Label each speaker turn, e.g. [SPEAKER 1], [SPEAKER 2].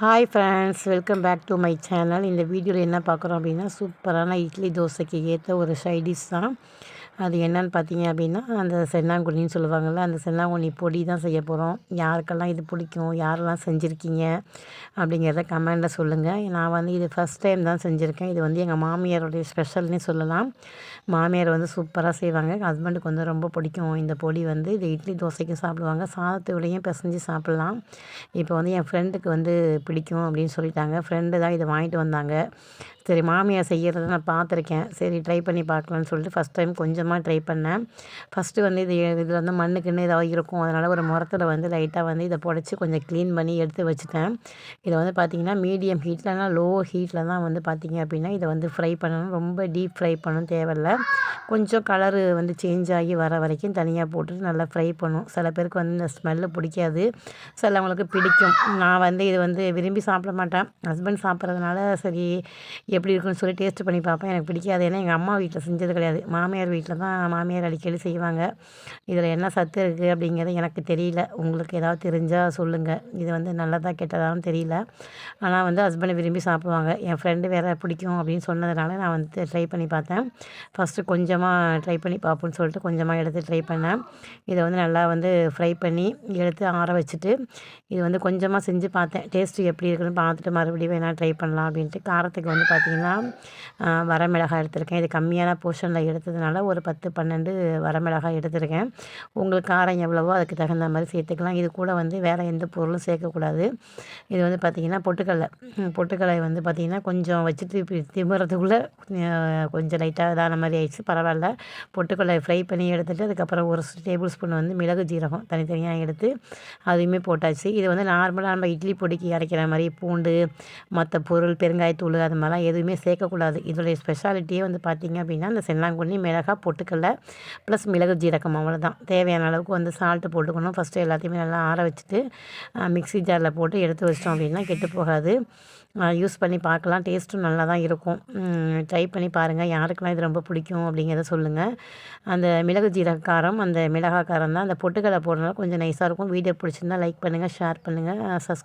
[SPEAKER 1] Hi friends welcome back to my channel இந்த வீடியோவில் என்ன பார்க்குறோம் அப்படின்னா சூப்பரான இட்லி தோசைக்கு ஏற்ற ஒரு சைடிஷ் தான். அது என்னன்னு பார்த்தீங்க அப்படின்னா அந்த சென்னாங்குண்ணின்னு சொல்லுவாங்கள்ல அந்த சென்னாங்குண்ணி பொடி தான் செய்ய போகிறோம் யாருக்கெல்லாம் இது பிடிக்கும் யாரெல்லாம் செஞ்சுருக்கீங்க அப்படிங்கிறத கமெண்டில் சொல்லுங்கள் நான் வந்து இது ஃபஸ்ட் டைம் தான் செஞ்சுருக்கேன். இது வந்து எங்கள் மாமியாரோடைய ஸ்பெஷல்னே சொல்லலாம். மாமியார் வந்து சூப்பராக செய்வாங்க. ஹஸ்பண்டுக்கு வந்து ரொம்ப பிடிக்கும். இந்த பொடி வந்து இது இட்லி தோசைக்கும் சாப்பிடுவாங்க. சாதத்தோடையும் பிசைஞ்சு சாப்பிட்லாம். இப்போ வந்து என் ஃப்ரெண்டுக்கு வந்து பிடிக்கும் அப்படின்னு சொல்லிட்டாங்க. ஃப்ரெண்டு தான் இதை வாங்கிட்டு வந்தாங்க. சரி மாமியார் செய்கிறத நான் பார்த்துருக்கேன். சரி ட்ரை பண்ணி பார்க்கலான்னு சொல்லிட்டு ஃபஸ்ட் டைம் கொஞ்சமாக ட்ரை பண்ணேன். ஃபஸ்ட்டு வந்து இது இதில் வந்து மண்ணுக்குன்னு ஏதாவது இருக்கும். அதனால் ஒரு முரத்தில் வந்து லைட்டாக வந்து இதை புடச்சி கொஞ்சம் க்ளீன் பண்ணி எடுத்து வச்சுட்டேன். இதை வந்து பார்த்திங்கன்னா மீடியம் ஹீட்லனா லோ ஹீட்டில் தான் வந்து பார்த்திங்க அப்படின்னா இதை வந்து ஃப்ரை பண்ணணும். ரொம்ப டீப் ஃப்ரை பண்ணணும் தேவையில்ல. கொஞ்சம் கலரு வந்து சேஞ்ச் ஆகி வர வரைக்கும் தனியாக போட்டுட்டு நல்லா ஃப்ரை பண்ணும் சில பேருக்கு வந்து இந்த ஸ்மெல்லு பிடிக்காது. சிலவங்களுக்கு பிடிக்கும். நான் வந்து இது வந்து விரும்பி சாப்பிட மாட்டேன். ஹஸ்பண்ட் சாப்பிட்றதுனால சரி எப்படி இருக்குன்னு சொல்லி டேஸ்ட் பண்ணி பார்ப்பேன். எனக்கு பிடிக்காது. ஏன்னா எங்கள் அம்மா வீட்டில் செஞ்சது கிடையாது. மாமியார் வீட்டில் தான் மாமியார் அடிக்கடி செய்வாங்க. இதில் என்ன சத்து இருக்குது அப்படிங்கிறது எனக்கு தெரியல. உங்களுக்கு ஏதாவது தெரிஞ்சால் சொல்லுங்கள் இது வந்து நல்லதாக கெட்டதான்னு தெரியல. ஆனால் வந்து ஹஸ்பண்டை விரும்பி சாப்பிடுவாங்க. என் ஃப்ரெண்டு வேறு பிடிக்கும் அப்படின்னு சொன்னதுனால நான் வந்து ட்ரை பண்ணி பார்த்தேன். ஃபஸ்ட்டு கொஞ்சமாக ட்ரை பண்ணி பார்ப்போன்னு சொல்லிட்டு கொஞ்சமாக எடுத்து ட்ரை பண்ணேன். இதை வந்து நல்லா வந்து ஃப்ரை பண்ணி எடுத்து ஆற வச்சுட்டு இது வந்து கொஞ்சமாக செஞ்சு பார்த்தேன். டேஸ்ட்டு எப்படி இருக்குன்னு பார்த்துட்டு மறுபடியும் வேணால் ட்ரை பண்ணலாம் அப்படின்ட்டு காரத்துக்கு வந்து பார்த்து பார்த்திங்கன்னா வரமிளகாய் எடுத்திருக்கேன். இது கம்மியான போர்ஷனில் எடுத்ததுனால ஒரு பத்து பன்னெண்டு வரமிளகாய் எடுத்திருக்கேன். உங்களுக்கு காரம் எவ்வளவோ அதுக்கு தகுந்த மாதிரி சேர்த்துக்கலாம். இது கூட வந்து வேறு எந்த பொருளும் சேர்க்கக்கூடாது. இது வந்து பார்த்திங்கன்னா பொட்டுக்கடலை. பொட்டுக்கடலை வந்து பார்த்திங்கன்னா கொஞ்சம் வச்சுட்டு திமுறதுக்குள்ளே கொஞ்சம் லைட்டாக இதான மாதிரி ஆயிடுச்சு. பரவாயில்ல. பொட்டுக்கடலை ஃப்ரை பண்ணி எடுத்துகிட்டு அதுக்கப்புறம் ஒரு டேபிள் ஸ்பூன் வந்து மிளகு ஜீரகம் தனித்தனியாக எடுத்து அதையுமே போட்டாச்சு. இது வந்து நார்மலாக நம்ம இட்லி பொடிக்கு அரைக்கிற மாதிரி பூண்டு மற்ற பொருள் பெருங்காயத்தூள் அது மாதிரிலாம் எதுவுமே எதுவுமே சேர்க்கக்கூடாது. இதோடைய ஸ்பெஷாலிட்டியே வந்து பார்த்திங்க அப்படின்னா இந்த செல்லாங்குண்ணி மிளகாய் பொட்டுக்கடல ப்ளஸ் மிளகு ஜீரகம் அவ்வளோதான் தேவையான அளவுக்கு வந்து சால்ட்டு போட்டுக்கணும். ஃபஸ்ட்டு எல்லாத்தையுமே நல்லா ஆற வச்சுட்டு மிக்ஸி ஜாரில் போட்டு எடுத்து வச்சிட்டோம் அப்படின்னா கெட்டு போகாது. யூஸ் பண்ணி பார்க்கலாம். டேஸ்ட்டும் நல்லா தான் இருக்கும். ட்ரை பண்ணி பாருங்கள் யாருக்கெல்லாம் இது ரொம்ப பிடிக்கும் அப்படிங்கிறத சொல்லுங்கள் அந்த மிளகு ஜீரக காரம் அந்த மிளகாய் காரம் தான். அந்த பொட்டுக்கடலை போடுறதுனால கொஞ்சம் நைஸாக இருக்கும். வீடியோ பிடிச்சிருந்தா லைக் பண்ணுங்கள் ஷேர் பண்ணுங்கள் சப்ஸ்கிரைப்